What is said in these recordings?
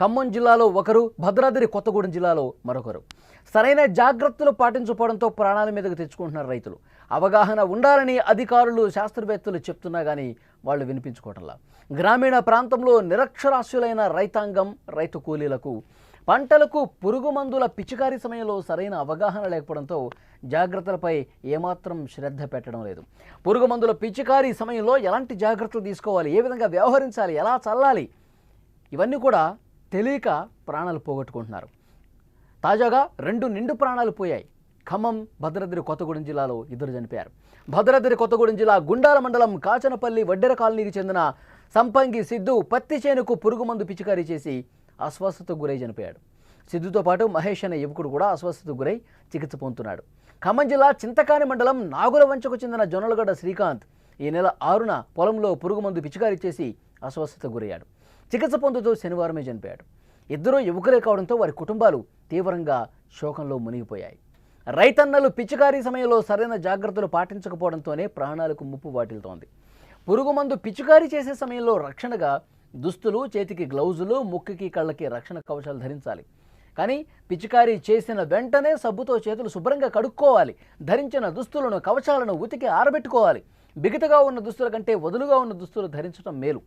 ఖమ్మం జిల్లాలో ఒకరు భద్రాద్రి కొత్తగూడెం జిల్లాలో మరొకరు. సరైన జాగ్రత్తలు పాటించకపోవడంతో ప్రాణాల మీదకు తెచ్చుకుంటున్నారు రైతులు. అవగాహన ఉండాలని అధికారులు శాస్త్రవేత్తలు చెప్తున్నా కానీ వాళ్ళు వినిపించుకోవటంలా. గ్రామీణ ప్రాంతంలో నిరక్షరాస్యులైన రైతాంగం రైతు కూలీలకు పంటలకు పురుగు మందుల పిచికారీ సమయంలో సరైన అవగాహన లేకపోవడంతో జాగ్రత్తలపై ఏమాత్రం శ్రద్ధ పెట్టడం లేదు. పురుగు మందుల పిచికారీ సమయంలో ఎలాంటి జాగ్రత్తలు తీసుకోవాలి? ఏ విధంగా వ్యవహరించాలి? ఎలా చల్లాలి? ఇవన్నీ కూడా తెలియక ప్రాణాలు పోగొట్టుకుంటున్నారు. తాజాగా రెండు నిండు ప్రాణాలు పోయాయి. ఖమ్మం భద్రాద్రి కొత్తగూడెం జిల్లాలో ఇద్దరు చనిపోయారు. భద్రాద్రి కొత్తగూడెం జిల్లా గుండాల మండలం కాచనపల్లి వడ్డెర కాలనీకి చెందిన సంపంగి సిద్ధు పత్తి చేనుకు పురుగు మందు పిచికారీ చేసి అస్వస్థతకు గురై చనిపోయాడు. సిద్ధుతో పాటు మహేష్ అనే యువకుడు కూడా అస్వస్థతకు గురై చికిత్స పొందుతున్నాడు. ఖమ్మం జిల్లా చింతకాని మండలం నాగుల వంచకు చెందిన జొన్నలగడ్డ శ్రీకాంత్ ఈ నెల ఆరున పొలంలో పురుగుమందు పిచికారీ చేసి అస్వస్థతకు గురయ్యాడు. చికిత్స పొందుతూ శనివారమే చనిపోయాడు. ఇద్దరూ యువకులే కావడంతో వారి కుటుంబాలు తీవ్రంగా శోకంలో మునిగిపోయాయి. రైతన్నలు పిచికారీ సమయంలో సరైన జాగ్రత్తలు పాటించకపోవడంతోనే ప్రాణాలకు ముప్పు వాటిల్తోంది. పురుగుమందు పిచికారీ చేసే సమయంలో రక్షణగా దుస్తులు చేతికి గ్లౌజులు ముక్కుకి కళ్ళకి రక్షణ కవచాలు ధరించాలి. కానీ పిచికారీ చేసిన వెంటనే సబ్బుతో చేతులు శుభ్రంగా కడుక్కోవాలి. ధరించిన దుస్తులను కవచాలను ఉతికి ఆరబెట్టుకోవాలి. బిగతగా ఉన్న దుస్తుల కంటే వదులుగా ఉన్న దుస్తులు ధరించడం మేలు.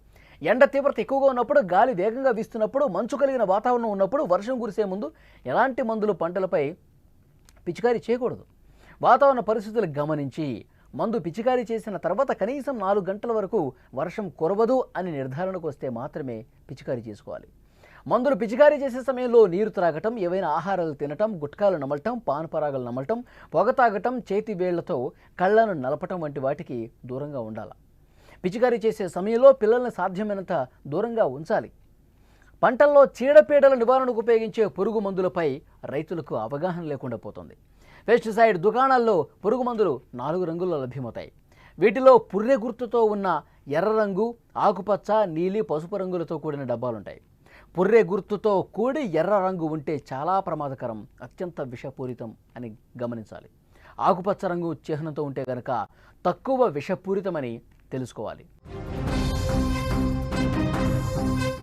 ఎండ తీవ్రత ఎక్కువగా ఉన్నప్పుడు గాలి వేగంగా వీస్తున్నప్పుడు మంచు కలిగిన వాతావరణం ఉన్నప్పుడు వర్షం కురిసే ముందు ఎలాంటి మందులు పంటలపై పిచికారీ చేయకూడదు? వాతావరణ పరిస్థితులు గమనించి మందు పిచికారీ చేసిన తర్వాత కనీసం నాలుగు గంటల వరకు వర్షం కురవదు అని నిర్ధారణకు వస్తే మాత్రమే పిచికారీ చేసుకోవాలి. మందులు పిచికారీ చేసే సమయంలో నీరు త్రాగటం ఏవైనా ఆహారాలు తినటం గుట్కాలు నమలటం పానపరాగలు నమలటం పొగ తాగటం చేతి వేళ్ళతో కళ్ళను నలపటం వంటి వాటికి దూరంగా ఉండాలి. పిచికారీ చేసే సమయంలో పిల్లల్ని సాధ్యమైనంత దూరంగా ఉంచాలి. పంటల్లో చీడపీడల నివారణకు ఉపయోగించే పురుగు మందులపై రైతులకు అవగాహన లేకుండా పోతుంది. పెస్టిసైడ్ దుకాణాల్లో పురుగు మందులు నాలుగు రంగుల్లో లభ్యమవుతాయి. వీటిలో పుర్రె గుర్తుతో ఉన్న ఎర్ర రంగు ఆకుపచ్చ నీలి పసుపు రంగులతో కూడిన డబ్బాలుంటాయి. పుర్రె గుర్తుతో కూడి ఎర్ర రంగు ఉంటే చాలా ప్రమాదకరం అత్యంత విషపూరితం అని గమనించాలి. ఆకుపచ్చ రంగు చిహ్నంతో ఉంటే కనుక తక్కువ విషపూరితమని తెలుసుకోవాలి.